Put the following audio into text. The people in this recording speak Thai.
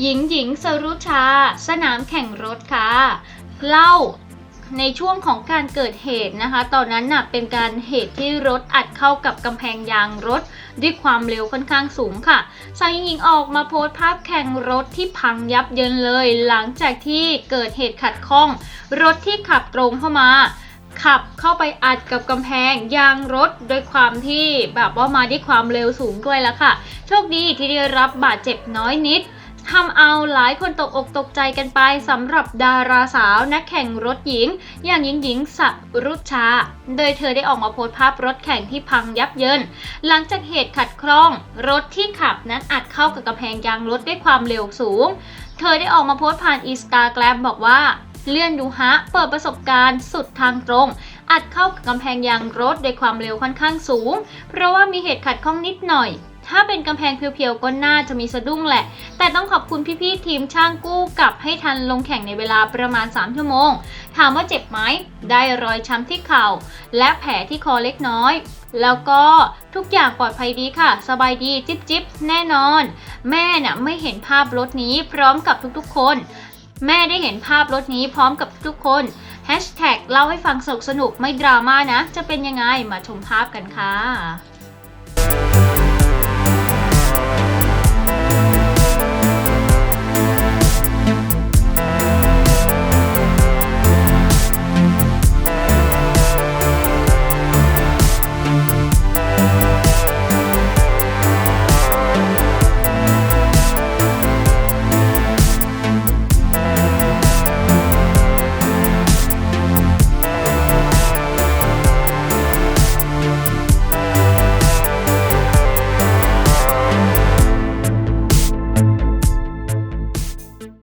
หญิงหญิงสรุชา สนามแข่งรถค่ะ เล่าในช่วงของการเกิดเหตุนะคะ ตอนนั้นน่ะเป็นการเหตุที่รถอัดเข้ากับกำแพงยางรถด้วยความเร็วค่อนข้างสูงค่ะ สาวหญิงหญิงออกมาโพสต์ภาพแข่งรถที่พังยับเยินเลย หลังจากที่เกิดเหตุขัดข้อง รถที่ขับตรงเข้ามาขับเข้าไปอัดกับกำแพงยางรถโดยความที่แบบว่ามาด้วยความเร็วสูงด้วยแล้วค่ะ โชคดีที่ได้รับบาดเจ็บน้อยนิด ทำเอาหลายคนตกอกตกใจกันไปสำหรับดาราสาวนักแข่งรถหญิง อย่างหญิงหญิงสัรุชา โดยเธอได้ออกมาโพสต์ภาพรถแข่งที่พังยับเยิน หลังจากเหตุขัดข้อง รถที่ขับนั้นอัดเข้ากับกำแพงยางรถด้วยความเร็วสูง เธอได้ออกมาโพสต์ผ่านอินสตาแกรมบอกว่าเลื่อนดูฮะ เปิดประสบการณ์สุดทางตรง อัดเข้ากับกำแพงยางรถด้วยความเร็วค่อนข้างสูง เพราะว่ามีเหตุขัดข้องนิดหน่อย ถ้าเป็นกำแพงเพียวๆก็น่าจะมีสะดุ้งแหละ แต่ต้องขอบคุณพี่ๆทีมช่างกู้กลับให้ทันลงแข่งในเวลาประมาณ 3 ชั่วโมง ถามว่าเจ็บไหม ได้รอยช้ำที่เข่า และแผลที่คอเล็กน้อย แล้วก็ทุกอย่างปลอดภัยดีค่ะ สบายดีจิ๊บจิบแน่นอน แม่น่ะไม่เห็นภาพรถนี้พร้อมกับทุกๆคน แม่ได้เห็นภาพรถนี้พร้อมกับทุกๆคนแฮชแท็กเล่าให้ฟังสนุกสนุกไม่ดราม่านะ จะเป็นยังไงมาชมภาพกันค่ะ